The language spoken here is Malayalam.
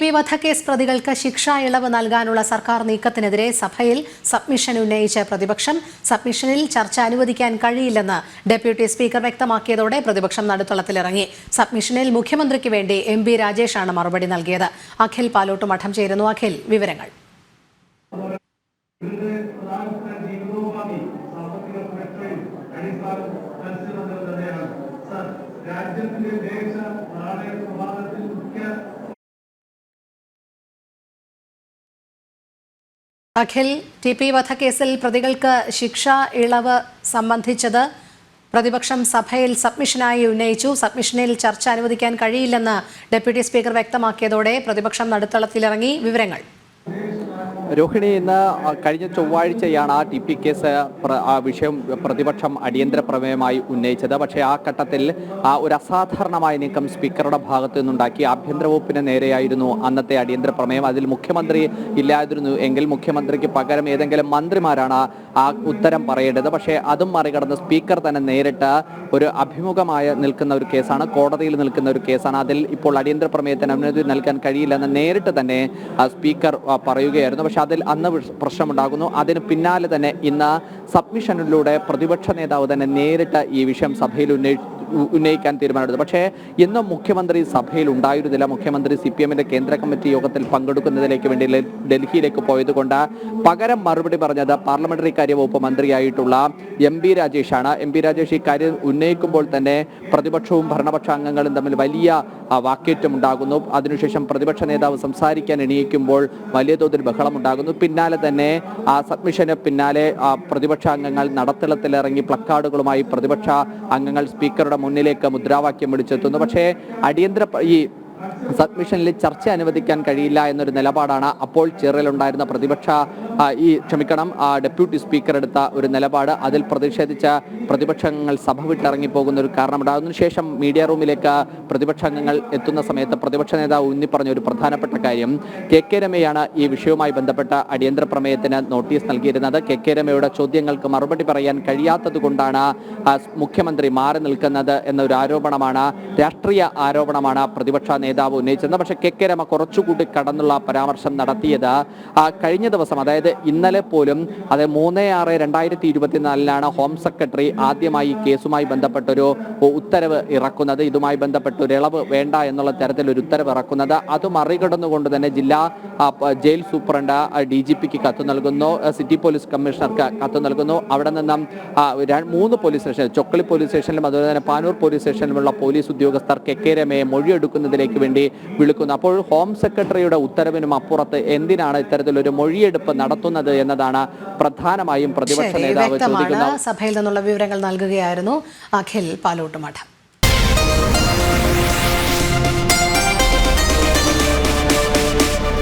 പി വധക്കേസ് പ്രതികൾക്ക് ശിക്ഷാ ഇളവ് നൽകാനുള്ള സർക്കാർ നീക്കത്തിനെതിരെ സഭയിൽ സബ്മിഷൻ ഉന്നയിച്ച പ്രതിപക്ഷം സബ്മിഷനിൽ ചർച്ച അനുവദിക്കാൻ കഴിയില്ലെന്ന് ഡെപ്യൂട്ടി സ്പീക്കർ വ്യക്തമാക്കിയതോടെ പ്രതിപക്ഷം നടുത്തളത്തിലിറങ്ങി. സബ്മിഷനിൽ മുഖ്യമന്ത്രിക്ക് വേണ്ടി എം ബി രാജേഷാണ് മറുപടി നൽകിയത്. അഖിൽ പാലോട്ട് മഠം ചേരുന്നു. അഖിൽ വിവരങ്ങൾ. രാജ്യത്തിന്റെ ദേശ മുഖ്യ അഖിൽ ടി പി വധക്കേസിൽ പ്രതികൾക്ക് ശിക്ഷ ഇളവ് സംബന്ധിച്ചത് പ്രതിപക്ഷം സഭയിൽ സബ്മിഷനായി ഉന്നയിച്ചു. സബ്മിഷനിൽ ചർച്ച അനുവദിക്കാൻ കഴിയില്ലെന്ന് ഡെപ്യൂട്ടി സ്പീക്കർ വ്യക്തമാക്കിയതോടെ പ്രതിപക്ഷം നടുത്തളത്തിലിറങ്ങി. വിവരങ്ങൾ. രോഹിണി ഇന്ന് കഴിഞ്ഞ ചൊവ്വാഴ്ചയാണ് ആ ടി പി കേസ് ആ വിഷയം പ്രതിപക്ഷം അടിയന്തര പ്രമേയമായി ഉന്നയിച്ചത്. പക്ഷേ ആ ഘട്ടത്തിൽ ആ ഒരു അസാധാരണമായ നീക്കം സ്പീക്കറുടെ ഭാഗത്തു നിന്നുണ്ടാക്കി. ആഭ്യന്തര വകുപ്പിന് നേരെയായിരുന്നു അന്നത്തെ അടിയന്തര പ്രമേയം. അതിൽ മുഖ്യമന്ത്രി ഇല്ലാതിരുന്നു എങ്കിൽ മുഖ്യമന്ത്രിക്ക് പകരം ഏതെങ്കിലും മന്ത്രിമാരാണ് ആ ഉത്തരം പറയേണ്ടത്. പക്ഷേ അതും മറികടന്ന് സ്പീക്കർ തന്നെ നേരിട്ട് ഒരു അഭിമുഖമായ നിൽക്കുന്ന ഒരു കേസാണ് കോടതിയിൽ നിൽക്കുന്ന ഒരു കേസാണ്. അതിൽ ഇപ്പോൾ അടിയന്തര പ്രമേയത്തിന് അനുമതി നൽകാൻ കഴിയില്ലെന്ന് നേരിട്ട് തന്നെ സ്പീക്കർ പറയുകയായിരുന്നു. പക്ഷെ അതിൽ അന്ന് പ്രശ്നമുണ്ടാകുന്നു. അതിന് പിന്നാലെ തന്നെ ഇന്ന് സബ്മിഷനിലൂടെ പ്രതിപക്ഷ നേതാവ് തന്നെ നേരിട്ട് ഈ വിഷയം സഭയിൽ ഉന്നയി ഉന്നയിക്കാൻ തീരുമാനമെടുത്തു. പക്ഷേ ഇന്ന് മുഖ്യമന്ത്രി സഭയിൽ ഉണ്ടായിരുന്നില്ല. മുഖ്യമന്ത്രി സി പി എമ്മിന്റെ കേന്ദ്ര കമ്മിറ്റി യോഗത്തിൽ പങ്കെടുക്കുന്നതിലേക്ക് വേണ്ടി ഡൽഹിയിലേക്ക് പോയതുകൊണ്ട് പകരം മറുപടി പറഞ്ഞത് പാർലമെന്ററി കാര്യ വകുപ്പ് മന്ത്രിയായിട്ടുള്ള എം പി രാജേഷാണ്. എം പി രാജേഷ് ഈ കാര്യം ഉന്നയിക്കുമ്പോൾ തന്നെ പ്രതിപക്ഷവും ഭരണപക്ഷ അംഗങ്ങളും തമ്മിൽ വലിയ വാക്കേറ്റം ഉണ്ടാകുന്നു. അതിനുശേഷം പ്രതിപക്ഷ നേതാവ് സംസാരിക്കാൻ എണീക്കുമ്പോൾ വലിയ തോതിൽ ബഹളമുണ്ടാകുന്നു. പിന്നാലെ തന്നെ ആ സബ്മിഷന് പിന്നാലെ പ്രതിപക്ഷ അംഗങ്ങൾ നടത്തളത്തിലിറങ്ങി പ്ലക്കാർഡുകളുമായി പ്രതിപക്ഷ അംഗങ്ങൾ സ്പീക്കറുടെ മുന്നിലേക്ക് മുദ്രാവാക്യം വിളിച്ചെത്തുന്നു. പക്ഷേ അടിയന്തര ഈ സബ്മിഷനിൽ ചർച്ച അനുവദിക്കാൻ കഴിയില്ല എന്നൊരു നിലപാടാണ് അപ്പോൾ ചിറയിലുണ്ടായിരുന്ന പ്രതിപക്ഷ ഈ ക്ഷമിക്കണം ഡെപ്യൂട്ടി സ്പീക്കർ എടുത്ത ഒരു നിലപാട് അതിൽ പ്രതിഷേധിച്ച പ്രതിപക്ഷങ്ങൾ സഭ വിട്ടിറങ്ങിപ്പോകുന്ന ഒരു കാരണമുണ്ടാകുന്നു ശേഷം മീഡിയ റൂമിലേക്ക് പ്രതിപക്ഷാംഗങ്ങൾ എത്തുന്ന സമയത്ത് പ്രതിപക്ഷ നേതാവ് ഊന്നി പറഞ്ഞ ഒരു പ്രധാനപ്പെട്ട കാര്യം കെ കെ രമയാണ് ഈ വിഷയവുമായി ബന്ധപ്പെട്ട അടിയന്തര പ്രമേയത്തിന് നോട്ടീസ് നൽകിയിരുന്നത്. കെ കെ രമയുടെ ചോദ്യങ്ങൾക്ക് മറുപടി പറയാൻ കഴിയാത്തത് കൊണ്ടാണ് മുഖ്യമന്ത്രി മാറി നിൽക്കുന്നത് എന്നൊരു ആരോപണമാണ് രാഷ്ട്രീയ ആരോപണമാണ് പ്രതിപക്ഷ നേതാവ് ഉന്നയിച്ചത് പക്ഷേ കെ കെ രമ കുറച്ചുകൂടി കടന്നുള്ള പരാമർശം നടത്തിയത് കഴിഞ്ഞ ദിവസം അതായത് ഇന്നലെ പോലും അത് മൂന്ന് ആറ് രണ്ടായിരത്തി ഇരുപത്തിനാലിലാണ് ഹോം സെക്രട്ടറി ആദ്യമായി കേസുമായി ബന്ധപ്പെട്ടൊരു ഉത്തരവ് ഇറക്കുന്നത്. ഇതുമായി ബന്ധപ്പെട്ട് ഒരു ഇളവ് വേണ്ട എന്നുള്ള തരത്തിൽ ഒരു ഉത്തരവ് ഇറക്കുന്നത്. അത് മറികടന്നുകൊണ്ട് തന്നെ ജില്ലാ ജയിൽ സൂപ്രണ്ട് ഡി ജി പിക്ക് കത്ത് നൽകുന്നു. സിറ്റി പോലീസ് കമ്മീഷണർക്ക് കത്ത് നൽകുന്നു. അവിടെ നിന്നും മൂന്ന് പോലീസ് സ്റ്റേഷൻ ചൊക്കളി പോലീസ് സ്റ്റേഷനിലും അതുപോലെ തന്നെ പാനൂർ പോലീസ് സ്റ്റേഷനിലുമുള്ള പോലീസ് ഉദ്യോഗസ്ഥർ കെ കെ രമയെ മൊഴിയെടുക്കുന്നതിലേക്ക് വേണ്ടി വിളിക്കുന്നു. അപ്പോൾ ഹോം സെക്രട്ടറിയുടെ ഉത്തരവിനും അപ്പുറത്ത് എന്തിനാണ് ഇത്തരത്തിലൊരു മൊഴിയെടുപ്പ് നടത്തുന്നത് എന്നതാണ് പ്രധാനമായും പ്രതിപക്ഷ നേതാവ് ചോദിക്കുന്ന സഭയിൽ നിന്നുള്ള വിവരങ്ങൾ നൽകുകയായിരുന്നു അഖിൽ പാലോട്ട് മഠം